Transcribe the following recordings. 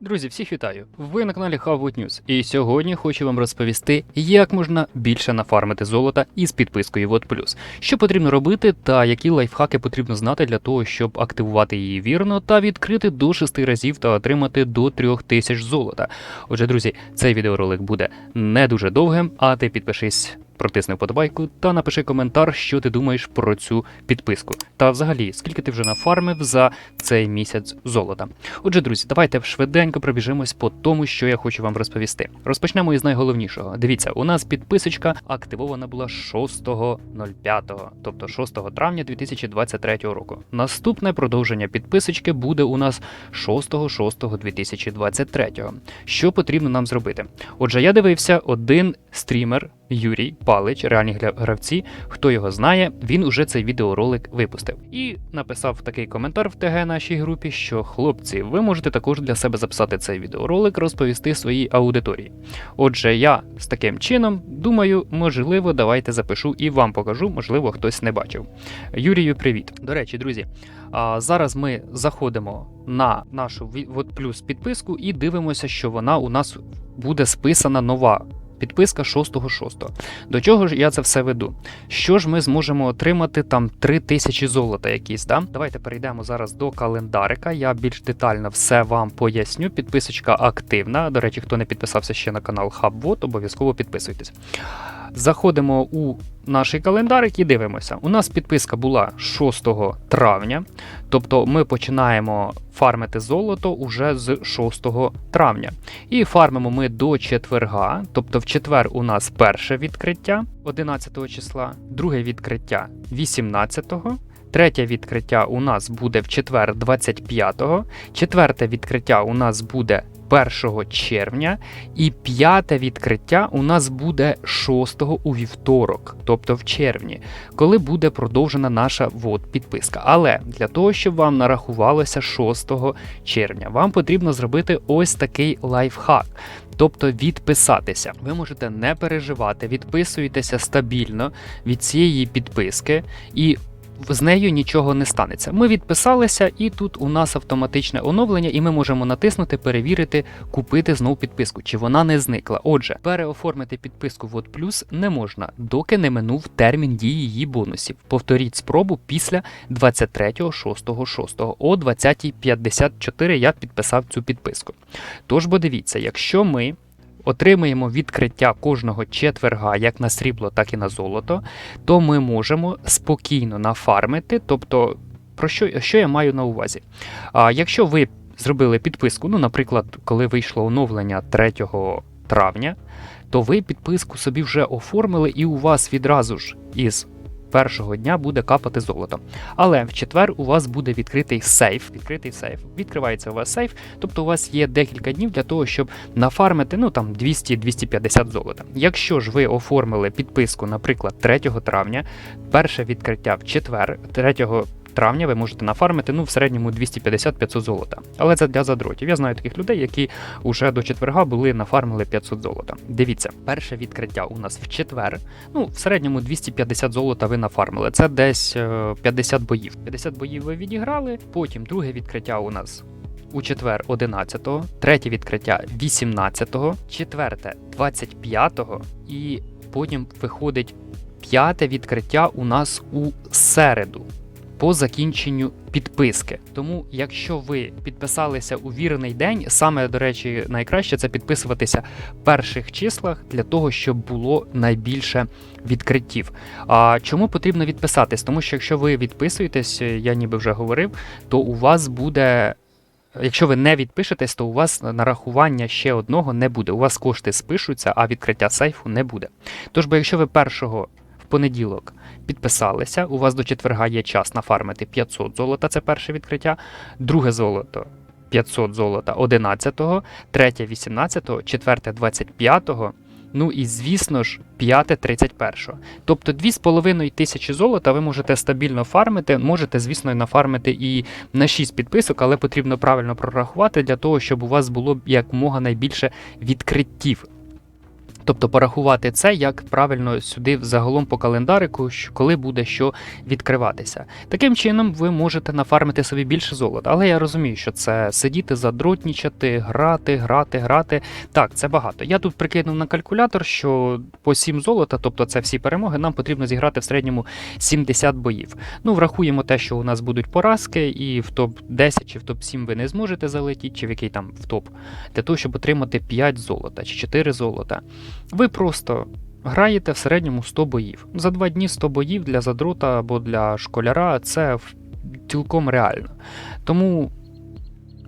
Друзі, всіх вітаю! Ви на каналі Howwood News. І сьогодні хочу вам розповісти, як можна більше нафармити золота із підпискою WOD Plus. Що потрібно робити та які лайфхаки потрібно знати для того, щоб активувати її вірно та відкрити до 6 разів та отримати до 3000 золота. Отже, друзі, цей відеоролик буде не дуже довгим, а ти підпишись. Протисни вподобайку та напиши коментар, що ти думаєш про цю підписку. Та взагалі, скільки ти вже нафармив за цей місяць золота. Отже, друзі, давайте швиденько пробіжимось по тому, що я хочу вам розповісти. Розпочнемо із найголовнішого. Дивіться, у нас підписочка активована була 6.05, тобто 6 травня 2023 року. Наступне продовження підписочки буде у нас 6.06.2023. Що потрібно нам зробити? Отже, я дивився один стрімер. Юрій Палич, реальні гравці. Хто його знає, він уже цей відеоролик випустив і написав такий коментар в ТГ нашій групі, що хлопці, ви можете також для себе записати цей відеоролик, розповісти своїй аудиторії. Отже, я з таким чином думаю, можливо, давайте запишу і вам покажу, можливо, хтось не бачив. Юрію, привіт. До речі, друзі, а зараз ми заходимо на нашу Вот Плюс підписку і дивимося, що вона у нас буде списана нова. Підписка 6.6. До чого ж я це все веду? Що ж ми зможемо отримати там 3000 золота якісь, да? Давайте перейдемо зараз до календарика. Я більш детально все вам поясню. Підписочка активна. До речі, хто не підписався ще на канал HubVot, обов'язково підписуйтесь. Заходимо у наш календарик і дивимося. У нас підписка була 6 травня, тобто ми починаємо фармити золото уже з 6 травня. І фармимо ми до четверга, тобто в четвер у нас перше відкриття 11 числа, друге відкриття 18-го. Третє відкриття у нас буде в четвер 25-го, четверте відкриття у нас буде 1 червня, і п'яте відкриття у нас буде 6-го у вівторок, тобто в червні, коли буде продовжена наша вот підписка. Але для того, щоб вам нарахувалося 6 червня, вам потрібно зробити ось такий лайфхак. Тобто відписатися. Ви можете не переживати, відписуєтеся стабільно від цієї підписки і. З нею нічого не станеться. Ми відписалися, і тут у нас автоматичне оновлення, і ми можемо натиснути, перевірити, купити знову підписку, чи вона не зникла. Отже, переоформити підписку в Plus не можна, доки не минув термін дії її бонусів. Повторіть спробу після 23.06.06. О 20.54 я підписав цю підписку. Тож, бо дивіться, якщо ми отримаємо відкриття кожного четверга як на срібло, так і на золото, то ми можемо спокійно нафармити. Тобто, про що, що я маю на увазі? А, якщо ви зробили підписку, ну, наприклад, коли вийшло оновлення 3 травня, то ви підписку собі вже оформили, і у вас відразу ж із першого дня буде капати золото. Але в четвер у вас буде відкритий сейф. Відкритий сейф. Відкривається у вас сейф, тобто у вас є декілька днів для того, щоб нафармити ну там 200-250 золота. Якщо ж ви оформили підписку, наприклад, 3 травня, перше відкриття в четвер, 3 травня ви можете нафармити ну в середньому 250-500 золота. Але це для задротів. Я знаю таких людей, які вже до четверга були нафармили 500 золота. Дивіться, перше відкриття у нас в четвер. Ну, в середньому 250 золота ви нафармили. Це десь е, 50 боїв. 50 боїв ви відіграли. Потім друге відкриття у нас. У четвер 11-го, третє відкриття 18-го, четверте 25-го, і потім виходить п'яте відкриття у нас у середу по закінченню підписки. Тому, якщо ви підписалися у вірний день, саме до речі, найкраще це підписуватися в перших числах для того, щоб було найбільше відкриттів. А чому потрібно відписатись? Тому що якщо ви відписуєтесь, я ніби вже говорив, то у вас буде якщо ви не відпишетесь, то у вас нарахування ще одного не буде. У вас кошти спишуться, а відкриття сейфу не буде. Тож, бо якщо ви першого понеділок підписалися, у вас до четверга є час нафармити 500 золота, це перше відкриття, друге золото 500 золота 11-го, третє 18-го, четверте 25-го. Ну і звісно ж, п'яте 31-го. Тобто 2,5 тисячі золота ви можете стабільно фармити. Можете, звісно, нафармити і на 6 підписок, але потрібно правильно прорахувати для того, щоб у вас було якомога найбільше відкриттів. Тобто порахувати це, як правильно сюди загалом по календарику, коли буде що відкриватися. Таким чином, ви можете нафармити собі більше золота. Але я розумію, що це сидіти, задротнічати, грати, грати, грати. Так, це багато. Я тут прикинув на калькулятор, що по 7 золота, тобто це всі перемоги, нам потрібно зіграти в середньому 70 боїв. Ну, врахуємо те, що у нас будуть поразки, і в топ-10 чи в топ-7 ви не зможете залетіти, чи в який там в топ, для того, щоб отримати 5 золота чи 4 золота. Ви просто граєте в середньому 100 боїв. За два дні 100 боїв для задрота або для школяра це цілком реально. Тому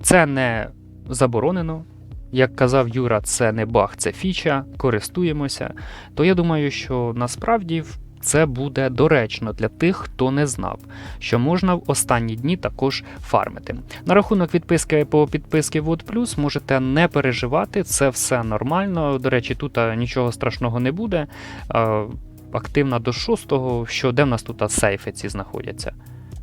це не заборонено. Як казав Юра, це не баг, це фіча, користуємося. То я думаю, що насправді в- це буде доречно для тих, хто не знав, що можна в останні дні також фармити. На рахунок відписки по підписки Wood Plus можете не переживати, це все нормально. До речі, тут нічого страшного не буде. Активна до 6-го, що де в нас тут сейфи ці знаходяться.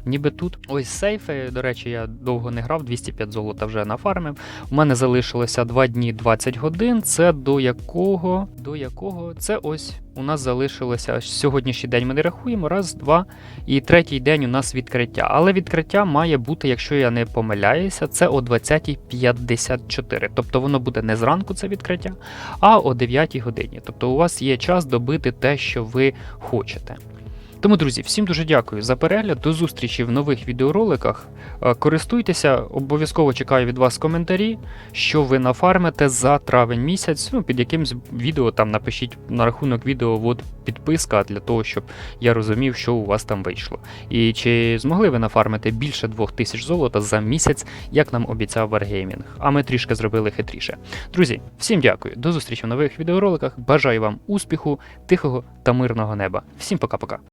Ніби тут. Ось сейфи, до речі, я довго не грав, 205 золота вже нафармив. У мене залишилося 2 дні 20 годин. Це до якого? До якого? Це ось у нас залишилося сьогоднішній день. Ми не рахуємо. Раз, два. І третій день у нас відкриття. Але відкриття має бути, якщо я не помиляюся, це о 20.54. Тобто воно буде не зранку це відкриття, а о 9 годині. Тобто у вас є час добити те, що ви хочете. Тому, друзі, всім дуже дякую за перегляд. До зустрічі в нових відеороликах. Е, Користуйтеся, обов'язково чекаю від вас коментарі, що ви нафармите за травень місяць. Ну, під якимсь відео там напишіть на рахунок відео от підписка для того, щоб я розумів, що у вас там вийшло. І чи змогли ви нафармити більше 2000 золота за місяць, як нам обіцяв Wargaming. А ми трішки зробили хитріше. Друзі, всім дякую, до зустрічі в нових відеороликах. Бажаю вам успіху, тихого та мирного неба. Всім пока-пока.